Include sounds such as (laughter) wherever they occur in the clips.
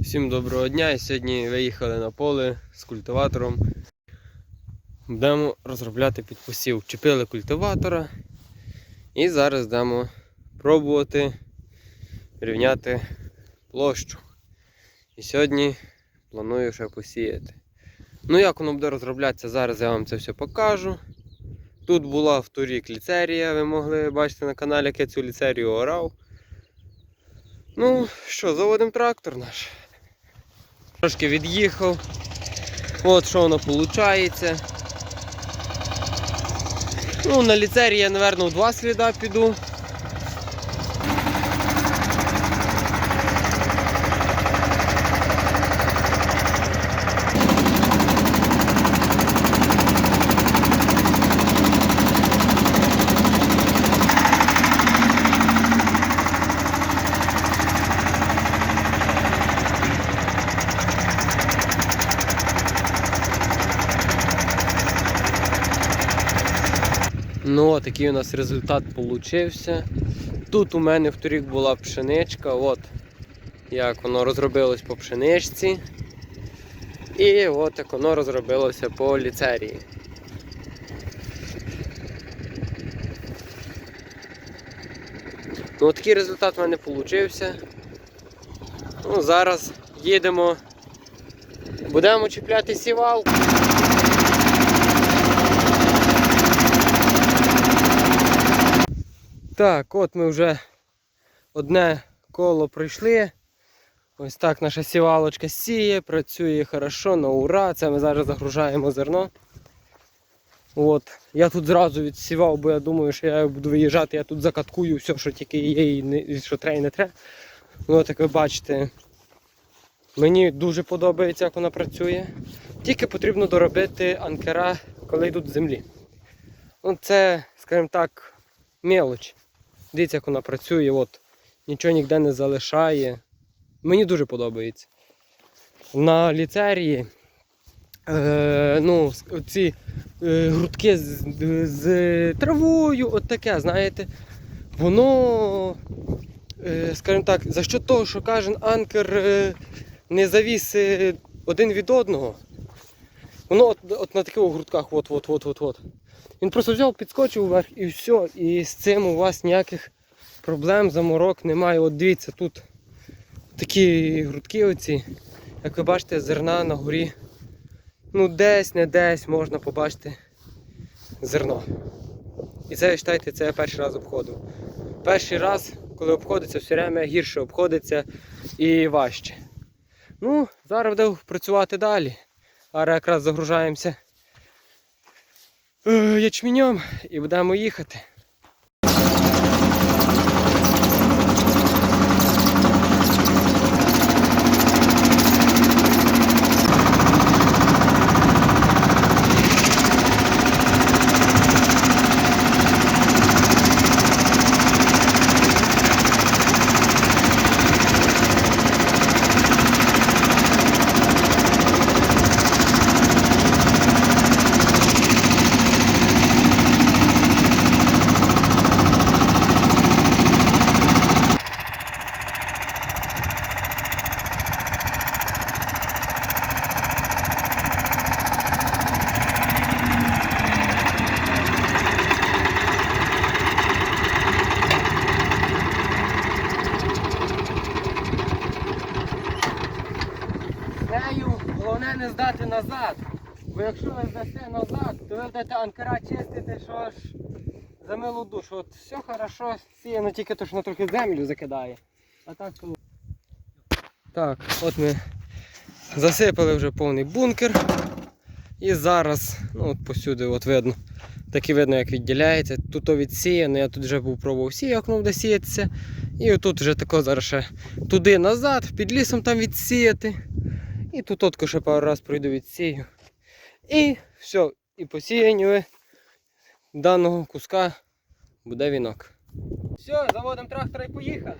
Всім доброго дня! І сьогодні виїхали на поле з культиватором. Будемо розробляти підпосів. Чепили культиватора і зараз будемо пробувати рівняти площу. І сьогодні планую ще посіяти. Ну, як воно буде розроблятися, зараз я вам це все покажу. Тут була вторік ліцерія, ви могли бачити на каналі, як я цю ліцерію орав. Ну що, заводимо трактор наш. Трошки від'їхав. От що воно виходить. Ну, на ліцері я, мабуть, в два сліда піду. Ну, такий у нас результат получився. Тут у мене вторік була пшеничка, от як воно розробилось по пшеничці. І от як воно розробилося по ліцерії. Ну, такий результат в мене получився. Ну, зараз їдемо, будемо чіпляти сівалку. Так, от ми вже одне коло пройшли. Ось так наша сівалочка сіє, працює хорошо, на ура. Це ми зараз загружаємо зерно. От. Я тут зразу відсівав, бо я думаю, що я буду виїжджати, я тут закаткую все, що тільки є і не, що треба і не треба. Ну, от як ви бачите, мені дуже подобається, як вона працює. Тільки потрібно доробити анкера, коли йдуть з землі. Ну, Це, скажімо так, мелоч. Дивіться, як вона працює, от. нічого ніде не залишає. Мені дуже подобається. На ліцерії е, ну, ці е, грудки з, з травою, от таке, знаєте, воно, е, скажімо так, за що того, що кожен анкер е, не завіс е, один від одного, воно от, от на таких грудках, от, от, от, от, от. Він просто взяв, підскочив вверх і все. І з цим у вас ніяких проблем, заморок немає. От дивіться, тут такі грудки оці. Як ви бачите, зерна на горі. Ну десь, не десь можна побачити зерно. І це, вважайте, це я перший раз обходив. Перший раз, коли обходиться, все время гірше обходиться і важче. Ну, зараз буду працювати далі. Зараз якраз загружаємося е, ячменем і будемо їхати. Не здати назад. Бо якщо ви здасте назад, то ви будете анкера чистити, що аж за милу душу. От все хорошо сіяно, тільки то, що воно трохи землю закидає. А так то... Так, от ми засипали вже повний бункер. І зараз, ну от посюди от видно, так і видно, як відділяється. Тут то відсіяно, я тут вже був пробував сіяти, як воно сіятися. І отут вже тако зараз ще туди назад, під лісом там відсіяти. І тут отко ще пару раз пройду відсію. І все, і посіянню даного куска буде вінок. Все, заводимо трактора і поїхали.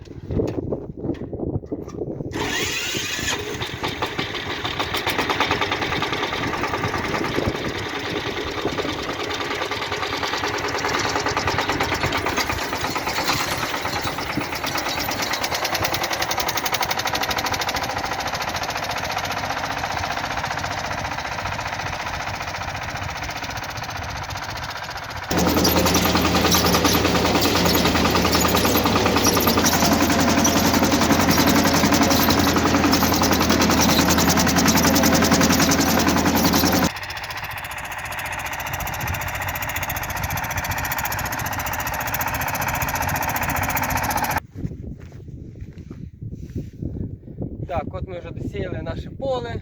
Так, от ми вже досіяли наше поле.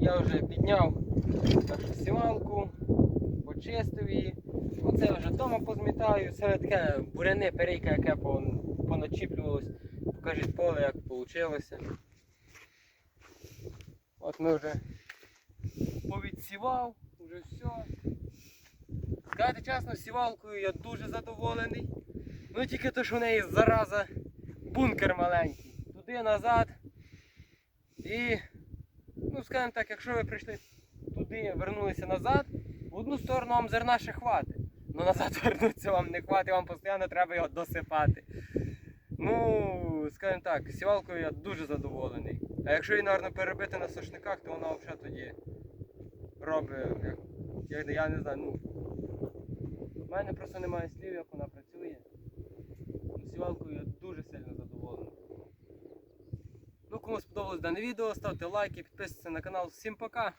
Я вже підняв нашу сівалку, почистив її. Оце вже вдома позмітаю. Це таке буряне перейка, яке поначіплювалось. Покажіть поле, як вийшло. От ми вже повідсівав, вже все. Сказати чесно, сівалкою я дуже задоволений. Ну тільки то, що в неї зараза бункер маленький. Туди назад. І, ну скажімо так, якщо ви прийшли туди, вернулися назад, в одну сторону вам зерна ще хватить. Ну назад (laughs) вернутися вам не хватить, вам постійно треба його досипати. Ну, скажімо так, сівалкою я дуже задоволений. А якщо її, напевно, перебити на сошниках, то вона взагалі тоді робить, як, я, не знаю, ну. У мене просто немає слів, як вона працює. Ну, Сівалкою я дуже сильно задоволений. Кому сподобалось дане відео, ставте лайки, підписуйтесь на канал. Всім пока!